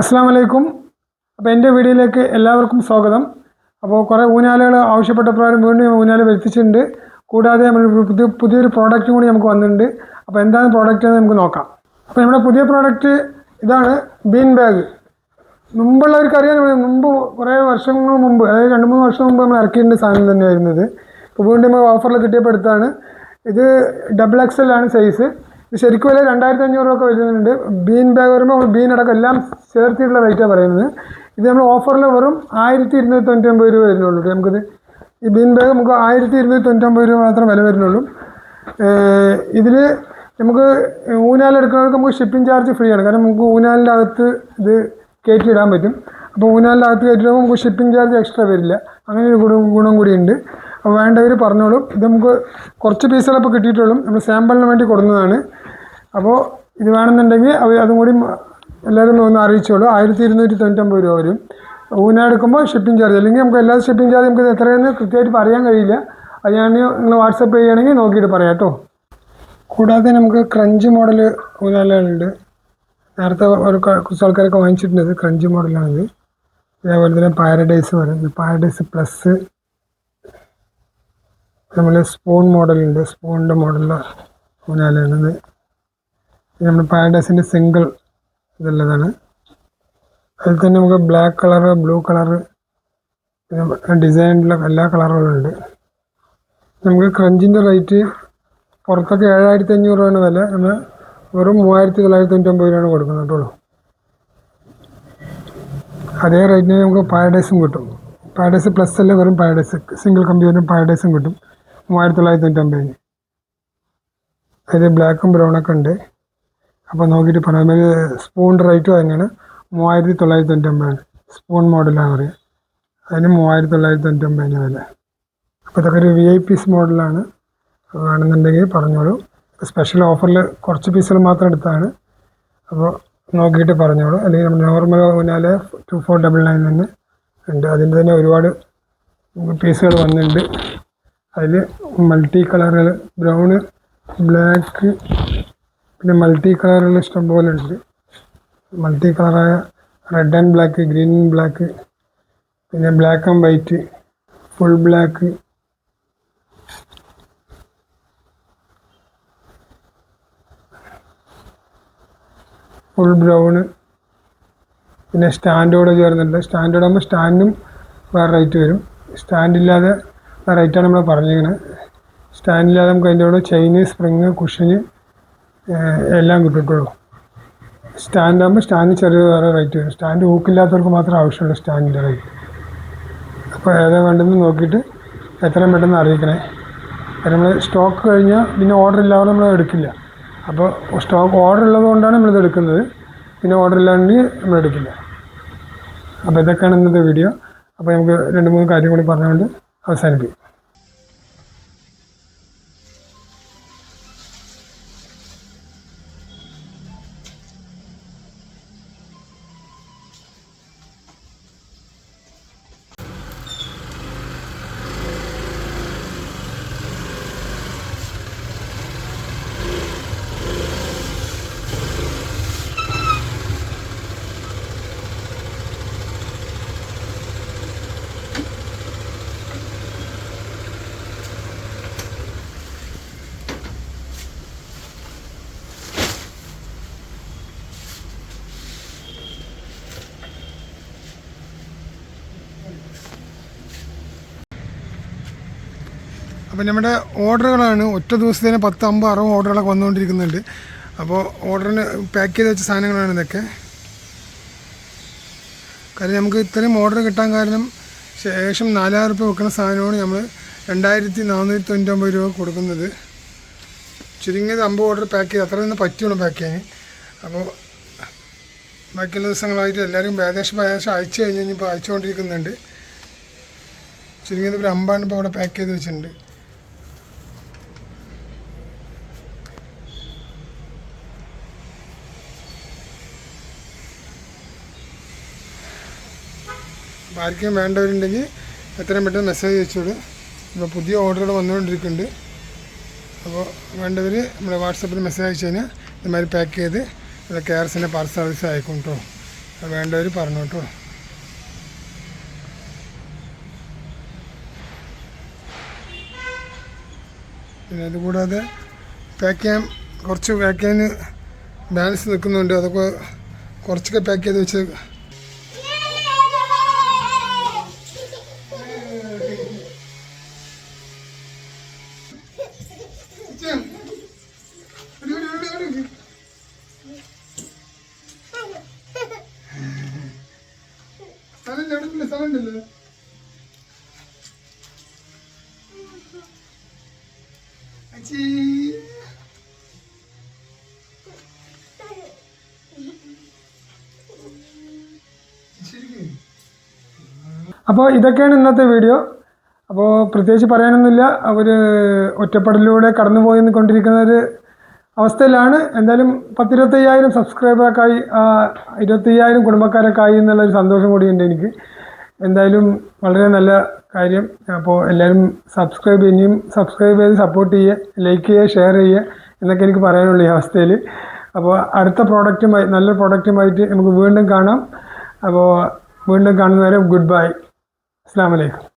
അസ്സാം വലൈക്കും അപ്പോൾ എന്റെ വീഡിയോയിലേക്ക് എല്ലാവർക്കും സ്വാഗതം. അപ്പോൾ കുറേ ഊനാലുകൾ ആവശ്യപ്പെട്ട പ്രകാരം വീണ്ടും ഊനാല് വരുത്തിച്ചിട്ടുണ്ട്. കൂടാതെ പുതിയ പുതിയൊരു പ്രോഡക്റ്റും കൂടി നമുക്ക് വന്നിട്ടുണ്ട്. അപ്പോൾ എന്താണ് പ്രോഡക്റ്റ് എന്ന് നമുക്ക് നോക്കാം. അപ്പോൾ നമ്മുടെ പുതിയ പ്രോഡക്റ്റ് ഇതാണ് ബീൻ ബാഗ് മുമ്പുള്ളവർക്ക് അറിയാൻ മുമ്പ് കുറേ വർഷങ്ങൾ മുമ്പ് അതായത് രണ്ട് മൂന്ന് വർഷം മുമ്പ് നമ്മൾ ഇറക്കിയിട്ടുണ്ട് സാധനം തന്നെയായിരുന്നത് ഇപ്പോൾ വീണ്ടും ഓഫറിൽ കിട്ടിയപ്പോൾ എടുത്താണ്. ഇത് ഡബിൾ എക്സൽ ആണ് സൈസ് ശരിക്കും വില രണ്ടായിരത്തി അഞ്ഞൂറ് രൂപ വരുന്നുണ്ട്. ബീൻ ബാഗ് വരുമ്പോൾ ബീൻ അടക്കം എല്ലാം ചേർത്തിട്ടുള്ള റേറ്റാണ് പറയുന്നത്. ഇത് നമ്മൾ ഓഫറിൽ വെറും ആയിരത്തി ഇരുന്നൂറ്റി തൊണ്ണൂറ്റൊമ്പത് രൂപ വരുന്നുള്ളൂ നമുക്കിത്. ഈ ബീൻ ബാഗ് നമുക്ക് ആയിരത്തി ഇരുന്നൂറ്റി തൊണ്ണൂറ്റൊമ്പത് രൂപ മാത്രം വില വരുന്നുള്ളൂ. ഇതിൽ നമുക്ക് ഊനാലെടുക്കുന്നവർക്ക് നമുക്ക് ഷിപ്പിംഗ് ചാർജ് ഫ്രീ ആണ്. കാരണം നമുക്ക് ഊനാലിന്റെ അകത്ത് ഇത് കയറ്റിയിടാൻ പറ്റും. അപ്പോൾ ഊനാലിന്റെ അകത്ത് കയറ്റിയിടുമ്പോൾ നമുക്ക് ഷിപ്പിംഗ് ചാർജ് എക്സ്ട്രാ വരില്ല. അങ്ങനെ ഒരു ഗുണം ഗുണം കൂടിയുണ്ട് അപ്പോൾ വേണ്ടവർ പറഞ്ഞോളും. ഇത് നമുക്ക് കുറച്ച് പീസുകളപ്പോൾ കിട്ടിയിട്ടുള്ളൂ. നമ്മൾ സാമ്പിളിന് വേണ്ടി കൊടുക്കുന്നതാണ്. അപ്പോൾ ഇത് വേണമെന്നുണ്ടെങ്കിൽ അവർ അതും കൂടി എല്ലാവരും ഒന്ന് അറിയിച്ചോളൂ. ആയിരത്തി ഇരുന്നൂറ്റി തൊണ്ണൂറ്റൊമ്പത് രൂപ വരും. ഊന എടുക്കുമ്പോൾ ഷിപ്പിംഗ് ചാർജ് അല്ലെങ്കിൽ നമുക്ക് എല്ലാ ഷിപ്പിംഗ് ചാർജ് നമുക്ക് എത്രയെന്ന് കൃത്യമായിട്ട് പറയാൻ കഴിയില്ല. അത് ഞാൻ നിങ്ങൾ വാട്സപ്പ് ചെയ്യുകയാണെങ്കിൽ നോക്കിയിട്ട് പറയാം കേട്ടോ. കൂടാതെ നമുക്ക് ക്രഞ്ച് മോഡൽ ഊനാലുണ്ട് നേരത്തെ ഒരു കുറച്ച് ആൾക്കാരൊക്കെ വാങ്ങിച്ചിട്ടുണ്ട് ക്രഞ്ച് മോഡലാണിത് അതേപോലെ തന്നെ പാരഡൈസ് വരുന്നത് പാരഡൈസ് പ്ലസ് നമ്മൾ സ്പൂൺ മോഡലുണ്ട് സ്പൂണിന്റെ മോഡലിൽ ഊനാലാണിത് നമ്മൾ പാരഡൈസിന്റെ സിംഗിൾ ഇതുള്ളതാണ്. അതിൽ തന്നെ നമുക്ക് ബ്ലാക്ക് കളറ് ബ്ലൂ കളറ് ഡിസൈനിലുള്ള എല്ലാ കളറുകളും ഉണ്ട്. നമുക്ക് ക്രഞ്ചിന്റെ റേറ്റ് പുറത്തൊക്കെ ഏഴായിരത്തി അഞ്ഞൂറ് രൂപയാണ് വില. നമ്മൾ വെറും മൂവായിരത്തി തൊള്ളായിരത്തി തൊണ്ണൂറ്റൊമ്പത് രൂപയാണ് കൊടുക്കുന്നത് കേട്ടോ അതേ റേറ്റിന് നമുക്ക് പാരഡൈസും കിട്ടും. പാരഡൈസ് പ്ലസ് അല്ല വെറും പാരഡൈസ് സിംഗിൾ കമ്പ്യൂട്ടറും പാരഡൈസും കിട്ടും. മൂവായിരത്തി തൊള്ളായിരത്തി തൊണ്ണൂറ്റൊമ്പതിന് അതിൽ ബ്ലാക്കും ബ്രൗണൊക്കെ ഉണ്ട്. അപ്പോൾ നോക്കിയിട്ട് പറഞ്ഞു അതിൽ സ്പൂൺ റേറ്റും തന്നെയാണ്. മൂവായിരത്തി തൊള്ളായിരത്തി തൊണ്ണൂറ്റൊമ്പതാണ് സ്പൂൺ മോഡലാണ് പറയുക. അതിന് മൂവായിരത്തി തൊള്ളായിരത്തി തൊണ്ണൂറ്റൊമ്പതിന് വില. അപ്പോൾ ഇതൊക്കെ ഒരു വി ഐ പീസ് മോഡലാണ് വേണമെന്നുണ്ടെങ്കിൽ പറഞ്ഞോളൂ. സ്പെഷ്യൽ ഓഫറിൽ കുറച്ച് പീസുകൾ മാത്രം എടുത്താണ്. അപ്പോൾ നോക്കിയിട്ട് പറഞ്ഞോളൂ. അല്ലെങ്കിൽ നമ്മൾ നോർമൽ ഊഞ്ഞാൽ ടു ഫോർ ഡബിൾ നയൻ തന്നെ ഉണ്ട്. അതിന്റെ തന്നെ ഒരുപാട് പീസുകൾ വന്നിട്ടുണ്ട്. അതിൽ മൾട്ടി കളറുകൾ ബ്രൗണ് ബ്ലാക്ക് പിന്നെ മൾട്ടി കളറുകൾ ഇഷ്ടംപോലെ ഉണ്ട്. Multi കളറായ red and black green and black പിന്നെ black and white full black full brown പിന്നെ സ്റ്റാൻഡോടെ ചേർന്നിട്ടുണ്ട്. സ്റ്റാൻഡോട് ആകുമ്പോൾ സ്റ്റാൻഡും വേറെ റേറ്റ് വരും. സ്റ്റാൻഡില്ലാതെ റേറ്റാണ് നമ്മൾ പറഞ്ഞിരിക്കുന്നത് സ്റ്റാൻഡില്ലാതെ നമുക്ക് അതിന്റെ കൂടെ ചെയിന് സ്പ്രിങ് കുഷന് എല്ലാം കിട്ടിയിട്ടുള്ളൂ സ്റ്റാൻഡ് ആകുമ്പോൾ സ്റ്റാൻഡ് ചെറിയ വേറെ റേറ്റ് വരും. സ്റ്റാൻഡ് ഹൂക്കില്ലാത്തവർക്ക് മാത്രം ആവശ്യമുള്ളൂ സ്റ്റാൻഡിന്റെ റേറ്റ് അപ്പോൾ ഏതാ വേണ്ടതെന്ന് നോക്കിയിട്ട് എത്രയും പെട്ടെന്ന് അറിയിക്കണേ. നമ്മൾ സ്റ്റോക്ക് കഴിഞ്ഞാൽ പിന്നെ ഓർഡർ ഇല്ലാതെ നമ്മൾ എടുക്കില്ല. അപ്പോൾ സ്റ്റോക്ക് ഓർഡർ ഉള്ളത് കൊണ്ടാണ് നമ്മളിത് എടുക്കുന്നത്. പിന്നെ ഓർഡർ ഇല്ലാണ്ട് നമ്മൾ എടുക്കില്ല. അപ്പോൾ ഇതൊക്കെയാണ് ഇന്നത്തെ വീഡിയോ അപ്പോൾ നമുക്ക് രണ്ട് മൂന്ന് കാര്യം കൂടി പറഞ്ഞുകൊണ്ട് അവസാനിപ്പിക്കും. അപ്പോൾ നമ്മുടെ ഓർഡറുകളാണ് ഒറ്റ ദിവസത്തേന് പത്ത് അമ്പത് അറുപത് ഓർഡറുകളൊക്കെ വന്നുകൊണ്ടിരിക്കുന്നുണ്ട്. അപ്പോൾ ഓർഡറിന് പാക്ക് ചെയ്ത് വെച്ച സാധനങ്ങളാണ് ഇതൊക്കെ. കാര്യം നമുക്ക് ഇത്രയും ഓർഡർ കിട്ടാൻ കാരണം ശേഷം നാലായിരം രൂപ വെക്കുന്ന സാധനമാണ് നമ്മൾ രണ്ടായിരത്തി നാനൂറ്റി തൊണ്ണൂറ്റൊമ്പത് രൂപ കൊടുക്കുന്നത്. ചുരുങ്ങിയത് അമ്പത് ഓർഡർ പാക്ക് ചെയ്ത് അത്ര നിന്ന് പറ്റുള്ളൂ പാക്ക് ചെയ്യാൻ. അപ്പോൾ ബാക്കിയുള്ള ദിവസങ്ങളായിട്ട് എല്ലാവരും ഏകദേശം ഏകദേശം അയച്ചു കഴിഞ്ഞ് കഴിഞ്ഞപ്പോൾ അയച്ചുകൊണ്ടിരിക്കുന്നുണ്ട്. ചുരുങ്ങിയത് ഒരു അമ്പാണ് ഇപ്പോൾ അവിടെ പാക്ക് ചെയ്ത് വെച്ചിട്ടുണ്ട്. ആർക്കും വേണ്ടവരുണ്ടെങ്കിൽ എത്രയും പെട്ടെന്ന് മെസ്സേജ് അയച്ചോളൂ. ഇപ്പോൾ പുതിയ ഓർഡറുകൾ വന്നുകൊണ്ടിരിക്കുന്നുണ്ട്. അപ്പോൾ വേണ്ടവർ നമ്മുടെ വാട്സപ്പിൽ മെസ്സേജ് അയച്ചു കഴിഞ്ഞാൽ ഇതുമാതിരി പാക്ക് ചെയ്ത് നമ്മുടെ കെ ആർ എസിന്റെ പാർസൽ സർവീസ് അയക്കും കേട്ടോ വേണ്ടവർ പറഞ്ഞു കേട്ടോ പിന്നെ അതുകൂടാതെ പാക്ക് ചെയ്യാൻ കുറച്ച് പാക്ക് ചെയ്യാൻ ബാലൻസ് നിൽക്കുന്നുണ്ട്. അതൊക്കെ കുറച്ചൊക്കെ പാക്ക് ചെയ്ത് വെച്ച് സ്ഥലം ഉണ്ടല്ലോ അച്ചി അപ്പോൾ ഇതൊക്കെയാണ് ഇന്നത്തെ വീഡിയോ. അപ്പോൾ പ്രത്യേകിച്ച് പറയാനൊന്നുമില്ല. അവർ ഒറ്റപ്പെടലിലൂടെ കടന്നു പോയി കൊണ്ടിരിക്കുന്ന ഒരു അവസ്ഥയിലാണ്. എന്തായാലും പത്തിരുപത്തയ്യായിരം സബ്സ്ക്രൈബറൊക്കെ ആയി ഇരുപത്തയ്യായിരം കുടുംബക്കാരൊക്കെ ആയി എന്നുള്ളൊരു സന്തോഷം കൂടിയുണ്ട് എനിക്ക്. എന്തായാലും വളരെ നല്ല കാര്യം. അപ്പോൾ എല്ലാവരും സബ്സ്ക്രൈബ് ഇനിയും സബ്സ്ക്രൈബ് ചെയ്ത് സപ്പോർട്ട് ചെയ്യുക ലൈക്ക് ചെയ്യുക ഷെയർ ചെയ്യുക എന്നൊക്കെ എനിക്ക് പറയാനുള്ളൂ ഈ അവസ്ഥയിൽ അപ്പോൾ അടുത്ത പ്രോഡക്റ്റുമായി നല്ല പ്രോഡക്റ്റുമായിട്ട് നമുക്ക് വീണ്ടും കാണാം. അപ്പോൾ വീണ്ടും കാണുന്നവരെ ഗുഡ് ബൈ അസ്സാം വലൈക്കും